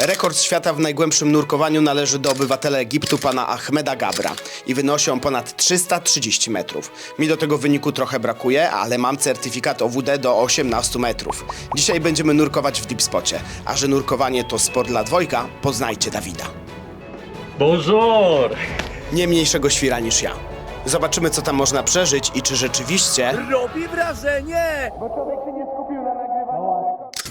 Rekord świata w najgłębszym nurkowaniu należy do obywatela Egiptu pana Ahmeda Gabra i wynosi on ponad 330 metrów. Mi do tego wyniku trochę brakuje, ale mam certyfikat OWD do 18 metrów. Dzisiaj będziemy nurkować w deep spocie, a że nurkowanie to sport dla dwojga, poznajcie Dawida. Bonjour! Nie mniejszego świra niż ja. Zobaczymy co tam można przeżyć i czy rzeczywiście... Robi wrażenie!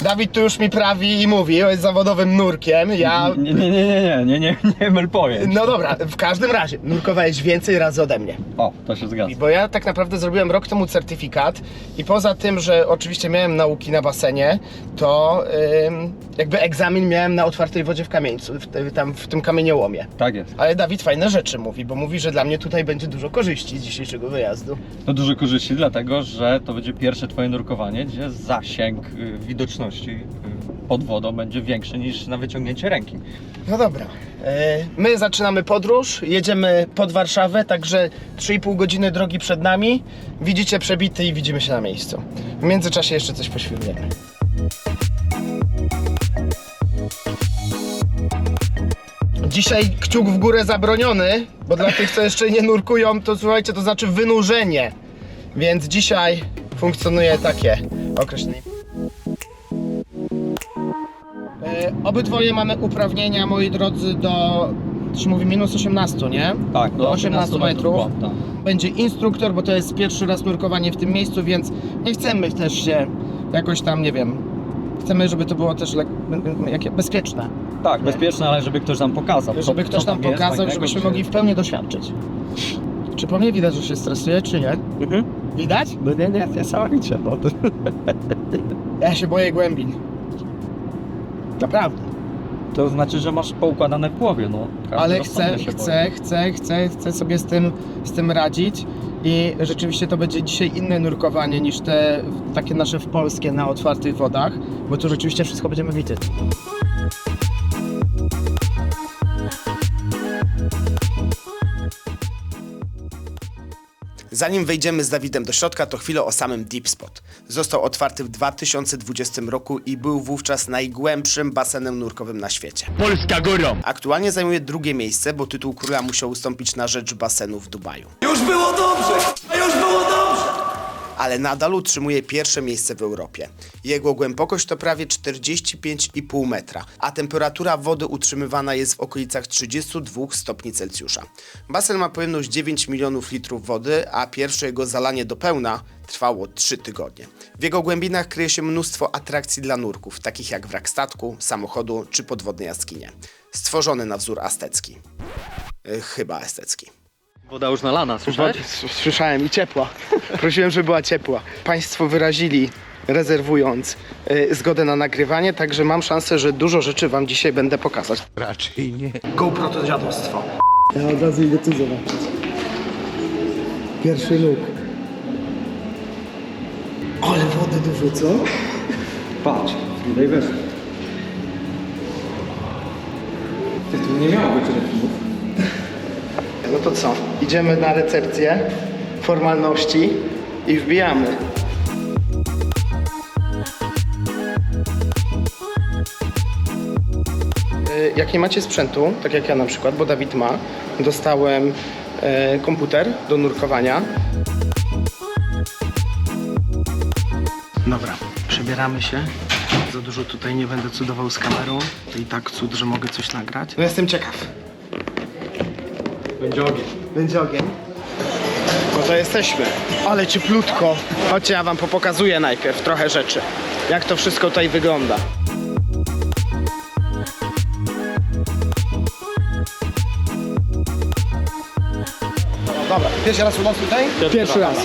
Dawid tu już mi prawi i mówi, jest zawodowym nurkiem, ja... Nie, nie, nie, nie, nie, nie, nie, nie myl pojęć. No dobra, w każdym razie, nurkowałeś więcej razy ode mnie. O, to się zgadza. Bo ja tak naprawdę zrobiłem rok temu certyfikat i poza tym, że oczywiście miałem nauki na basenie, to ym, jakby egzamin miałem na otwartej wodzie w kamieńcu, w, tam w tym kamieniołomie. Tak jest. Ale Dawid fajne rzeczy mówi, bo mówi, że dla mnie tutaj będzie dużo korzyści z dzisiejszego wyjazdu. To dużo korzyści, dlatego że to będzie pierwsze twoje nurkowanie, gdzie zasięg y, widoczności y, pod wodą będzie większy niż na wyciągnięcie ręki. No dobra. E, My zaczynamy podróż, jedziemy pod Warszawę, także 3,5 godziny drogi przed nami. Widzicie przebity i widzimy się na miejscu. W międzyczasie jeszcze coś poświłujemy. Dzisiaj kciuk w górę zabroniony, bo dla tych, co jeszcze nie nurkują, to słuchajcie, to znaczy wynurzenie. Więc dzisiaj funkcjonuje takie określenie. Obydwoje mamy uprawnienia, moi drodzy, do, się mówi, minus 18, nie? Tak, Do 18 metrów. Tak. Będzie instruktor, bo to jest pierwszy raz nurkowanie w tym miejscu, więc nie chcemy też się jakoś tam, nie wiem, chcemy, żeby to było też bezpieczne. tak, bezpieczne, ale żeby ktoś nam pokazał. Żeby co ktoś nam pokazał, żebyśmy czy- mogli w pełni doświadczyć. Czy po mnie widać, że się stresuje, czy nie? Widać? No nie, nie, niesamowicie. No. Ja się boję głębin. Naprawdę. To znaczy, że masz poukładane w głowie, no. Każdy Ale rozsądny chcę, się chcę, chcę, chcę, chcę sobie z tym, z tym radzić i rzeczywiście to będzie dzisiaj inne nurkowanie niż te takie nasze w polskie na otwartych wodach, bo tu rzeczywiście wszystko będziemy widzieć. Zanim wejdziemy z Dawidem do środka, to chwilę o samym Deep Spot. Został otwarty w 2020 roku i był wówczas najgłębszym basenem nurkowym na świecie. Polska górą! Aktualnie zajmuje drugie miejsce, bo tytuł króla musiał ustąpić na rzecz basenu w Dubaju. Już było dobrze! A już było dobrze! Ale nadal utrzymuje pierwsze miejsce w Europie. Jego głębokość to prawie 45,5 metra, a temperatura wody utrzymywana jest w okolicach 32 stopni Celsjusza. Basen ma pojemność 9 milionów litrów wody, a pierwsze jego zalanie do pełna trwało 3 tygodnie. W jego głębinach kryje się mnóstwo atrakcji dla nurków, takich jak wrak statku, samochodu czy podwodne jaskinie. Stworzony na wzór aztecki. Y, Chyba aztecki. Woda już nalana, słyszałeś? Słyszałem i ciepła. Prosiłem, żeby była ciepła. Państwo wyrazili, rezerwując y, zgodę na nagrywanie, także mam szansę, że dużo rzeczy Wam dzisiaj będę pokazać. Raczej nie. GoPro to dziadostwo. Ja od razu idę tu zobaczyć. Pierwszy luk. Ale wody dużo, co? Patrz, daj wiesz. Ty tu nie miało być rekinów. No to co? Idziemy na recepcję, formalności i wbijamy. Y, Jak nie macie sprzętu, tak jak ja na przykład, bo Dawid ma, dostałem e, komputer do nurkowania. Dobra, przebieramy się. Za dużo tutaj nie będę cudował z kamerą. To i tak cud, że mogę coś nagrać. No jestem ciekaw. Będzie ogień. Będzie ogień. No to jesteśmy. Ale cieplutko. Chodźcie, ja wam popokazuję najpierw trochę rzeczy. Jak to wszystko tutaj wygląda. Dobra, pierwszy raz u nas tutaj? Pierwszy raz.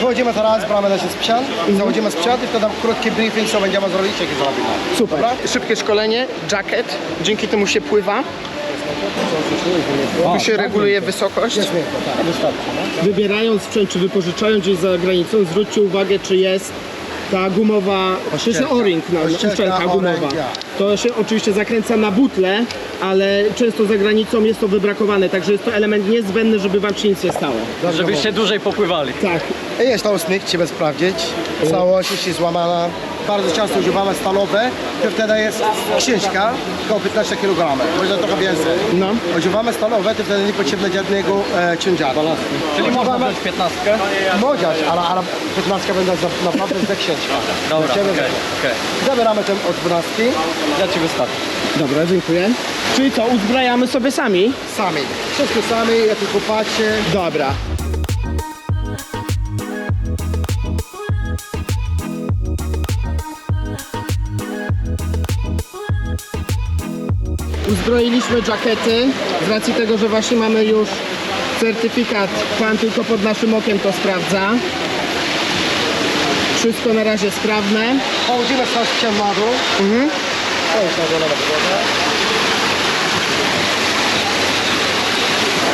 Wchodzimy teraz, bramy nasze sprzęt, zachodzimy sprzęt i wtedy krótki briefing, co będziemy zrobić, jakie zrobimy. Super. Szybkie szkolenie, jacket. Dzięki temu się pływa. Tu się reguluje wysokość. Jest miękko, tak, wystarczy. No. Wybierając sprzęt, czy wypożyczając gdzieś za granicą, zwróćcie uwagę, czy jest ta gumowa, to jest o-ring, na, Ościelka, uszczelka gumowa. To się oczywiście zakręca na butle, ale często za granicą jest to wybrakowane, także jest to element niezbędny, żeby wam się nic nie stało. Żebyście dłużej popływali. Tak, I Jest to usmyk, trzeba sprawdzić. Całość, jeśli złamana, bardzo często używamy stalowe, to wtedy jest księżka, około 15 kg, może trochę więcej. No. Używamy stalowe, to wtedy nie potrzebne żadnego e, ciężaru. Czyli można brać 15? Możesz, ale, ale 15 będzie za, naprawdę za księżka. Dobra, okej, będzie. okej. Zabieramy ten od 12, Ja ci wystawię. Dobra, dziękuję. Czyli co, uzbrajamy sobie sami? sami. Wszystko sami, ja tylko patrzę. Dobra. Uzbroiliśmy jackety z racji tego, że właśnie mamy już certyfikat. Pan tylko pod naszym okiem to sprawdza. Wszystko na razie sprawne. Sprzęt na dół. Mhm. To jest.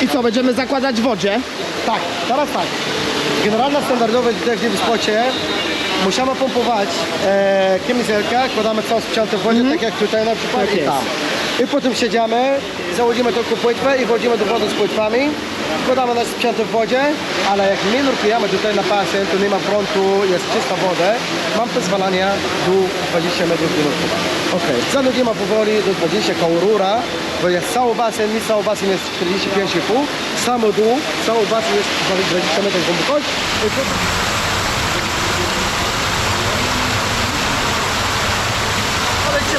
I co, będziemy zakładać w wodzie? Tak, teraz tak. Generalnie standardowe tutaj w spocie musimy pompować e, kamizelkę, kładamy cały sprzęt w wodzie, tak jak tutaj na przykład Tak i tam. I potem siedzimy, założymy tylko płetwę i wchodzimy do wody z płetwami. Wkładamy nasz sprzęt w wodzie, ale jak my nurkujemy tutaj na basen, to nie ma prądu, jest czysta woda. Mam pozwolenie do 20 metrów do nurkowania. Okej. Zanudzimy powoli do 20 koło rura, bo jest cały basen, nie cały basen jest 45,5, sam dół, cały basen jest 20 metrów głębokości. Ale się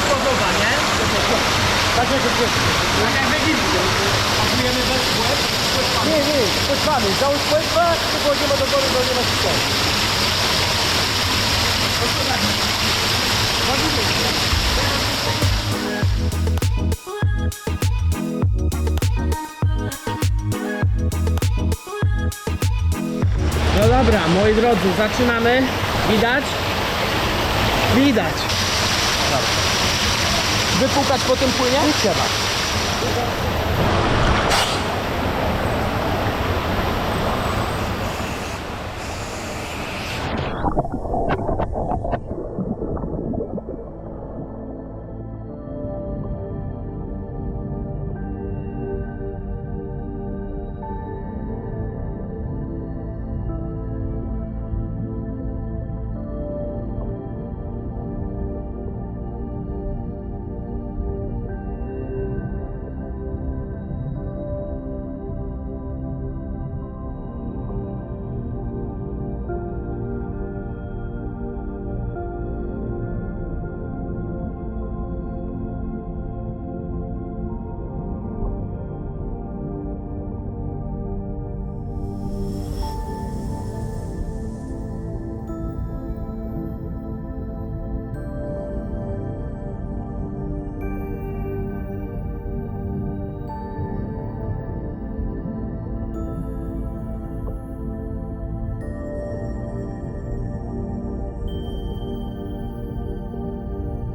nie? Tak jak. Tak jak widzicie. Pasujemy bez. Nie, nie, płetwami, załóż płetwę i wchodzimy do wody, do na wszystko. No dobra, moi drodzy, zaczynamy. Widać? Widać. Wypukać po tym płynie? Nie trzeba.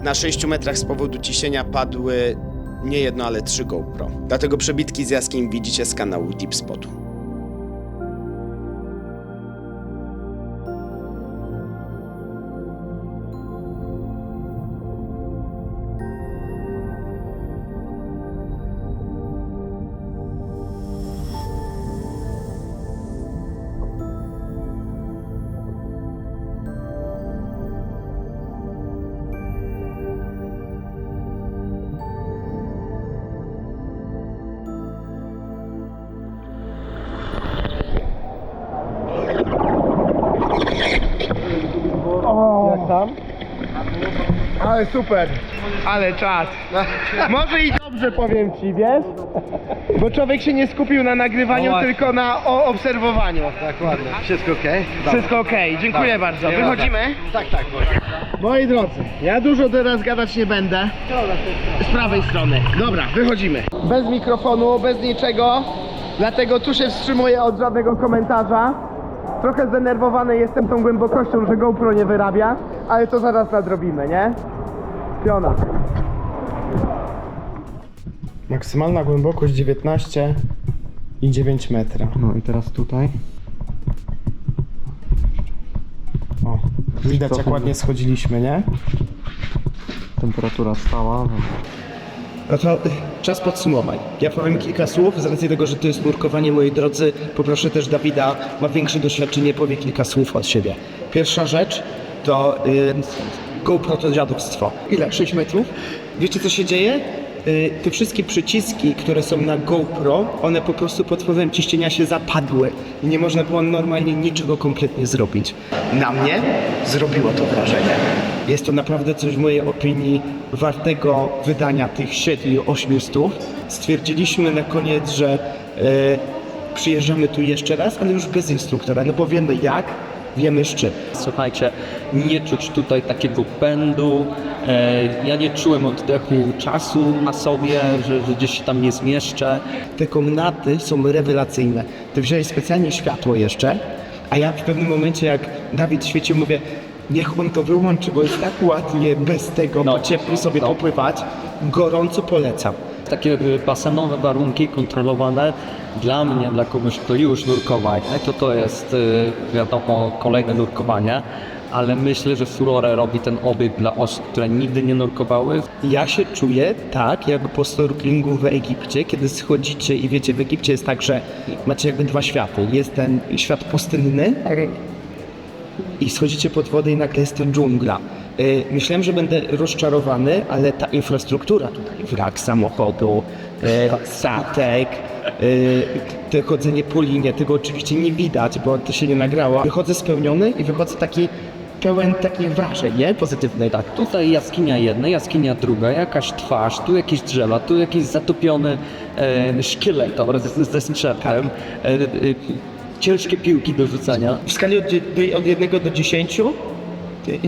Na 6 metrach z powodu ciśnienia padły nie jedno, ale trzy GoPro. Dlatego przebitki z jaskiń widzicie z kanału Deep Spotu. Tam? Ale super. Ale czad. Może i dobrze powiem ci, wiesz? Bo człowiek się nie skupił na nagrywaniu, No tylko na o obserwowaniu. Dokładnie. Wszystko ok? Wszystko okej, dziękuję bardzo. Wychodzimy? Tak, tak. Moi drodzy, ja dużo teraz gadać nie będę. Z prawej strony. Dobra, wychodzimy. Bez mikrofonu, bez niczego. Dlatego tu się wstrzymuję od żadnego komentarza. Trochę zdenerwowany jestem tą głębokością, że GoPro nie wyrabia, ale to zaraz nadrobimy, nie? Piona. Maksymalna głębokość 19 i 9 metra. No i teraz tutaj. O, widać jak ładnie schodziliśmy, nie? Temperatura stała. No to czas podsumowań. Ja powiem kilka słów, z racji tego, że to jest nurkowanie, moi drodzy. Poproszę też Dawida, ma większe doświadczenie, powie kilka słów od siebie. Pierwsza rzecz to y, GoPro to dziadostwo. Ile? 6 metrów? Wiecie co się dzieje? Y, Te wszystkie przyciski, które są na GoPro, one po prostu pod wpływem ciśnienia się zapadły i nie można było normalnie niczego kompletnie zrobić. Na mnie zrobiło to wrażenie. Jest to naprawdę coś w mojej opinii wartego wydania tych 7-8 stów. Stwierdziliśmy na koniec, że e, przyjeżdżamy tu jeszcze raz, ale już bez instruktora, no bo wiemy jak, wiemy z czym. Słuchajcie, nie czuć tutaj takiego pędu. E, ja nie czułem oddechu czasu na sobie, że, że gdzieś się tam nie zmieszczę. Te komnaty są rewelacyjne. Ty wziąłeś specjalnie światło jeszcze, a ja w pewnym momencie, jak Dawid świecił, mówię, niech on to wyłączy, bo jest tak ładnie bez tego, No. po cieplu sobie popływać. Gorąco polecam. Takie e, basenowe warunki kontrolowane dla mnie, dla kogoś, kto już nurkował, to to jest e, wiadomo kolejne nurkowanie. Ale myślę, że Furore robi ten obiekt dla osób, które nigdy nie nurkowały. Ja się czuję tak, jak po snorkelingu w Egipcie, kiedy schodzicie i wiecie, w Egipcie jest tak, że macie jakby dwa światy. Jest ten świat pustynny i schodzicie pod wodę i nagle jest dżungla. Y, Myślałem, że będę rozczarowany, ale ta infrastruktura tutaj, wrak samochodu, y, statek, y, to chodzenie po linie, tego oczywiście nie widać, bo to się nie nagrało. Wychodzę spełniony i wychodzę taki pełen takich wrażeń, nie? Pozytywnych. Tak, tutaj jaskinia jedna, jaskinia druga, jakaś twarz, tu jakieś drzewa, tu jakiś zatopiony e, szkielet ze, ze strzepem, e, e, ciężkie piłki do rzucania. W skali od, od 1 do 10 y,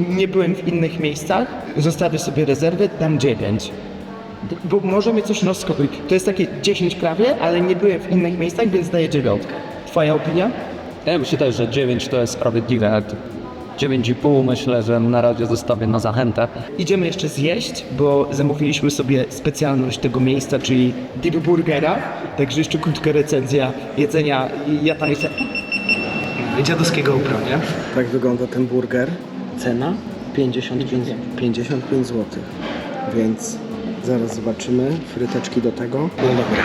nie byłem w innych miejscach. Zostawię sobie rezerwę, dam 9. Bo może mnie coś rozkopić. To jest takie 10 prawie, ale nie byłem w innych miejscach, więc daję dziewiątkę. Twoja opinia? Ja myślę też, że 9 to jest sprawiedliwe. 9,5 myślę, że na razie zostawię na zachętę. Idziemy jeszcze zjeść, bo zamówiliśmy sobie specjalność tego miejsca, czyli Deep Burgera. Także jeszcze krótka recenzja jedzenia i ja tam jestem. Dziadowskiego upra, nie? Tak wygląda ten burger. Cena 55, 55 zł. Więc zaraz zobaczymy. Fryteczki do tego. No dobra.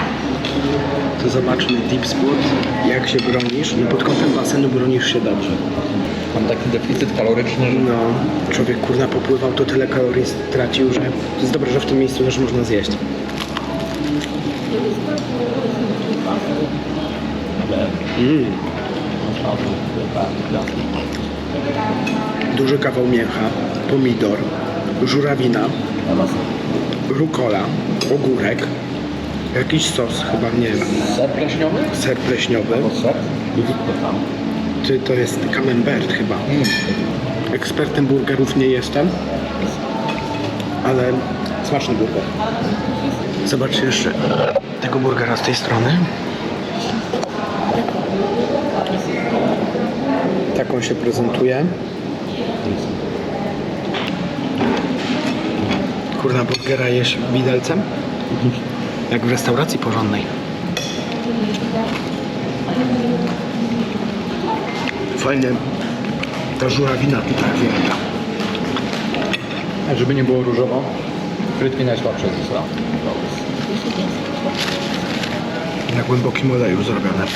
To zobaczmy Deep Spot. Jak się bronisz? No pod kątem basenu bronisz się dobrze. Mam taki deficyt kaloryczny, że No, człowiek kurna popływał, to tyle kalorii stracił, że to jest dobre, że w tym miejscu też można zjeść. Duży kawał mięcha, pomidor, żurawina, rukola, ogórek, jakiś sos, chyba nie wiem, ser pleśniowy? ser pleśniowy. Ser? Ty, to jest camembert chyba. Ekspertem burgerów nie jestem, ale smaczny burger. Zobaczcie jeszcze tego burgera z tej strony. Tak on się prezentuje. Kurna burgera jesz widelcem? Jak w restauracji porządnej. Fajnie. Ta żurawina tutaj wielka. A żeby nie było różowo, frytki najsłabsze ze sera. Na głębokim oleju zrobione.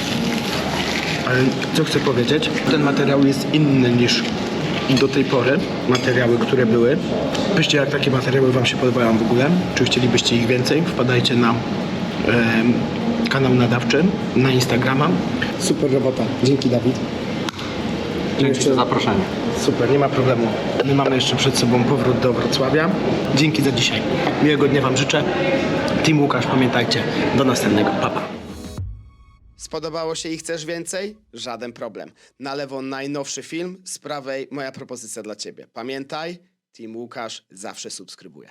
Ale co chcę powiedzieć? Ten materiał jest inny niż do tej pory materiały, które były. Piszcie, jak takie materiały Wam się podobają w ogóle. Czy chcielibyście ich więcej? Wpadajcie na em, kanał nadawczy, na Instagrama. Super robota. Dzięki Dawid. Dzięki za zaproszenie. Super, nie ma problemu. My mamy jeszcze przed sobą powrót do Wrocławia. Dzięki za dzisiaj. Miłego dnia Wam życzę. Team Łukasz, pamiętajcie. Do następnego. Pa, pa. Spodobało się i chcesz więcej? Żaden problem. Na lewo najnowszy film, z prawej moja propozycja dla Ciebie. Pamiętaj, Team Łukasz zawsze subskrybuje.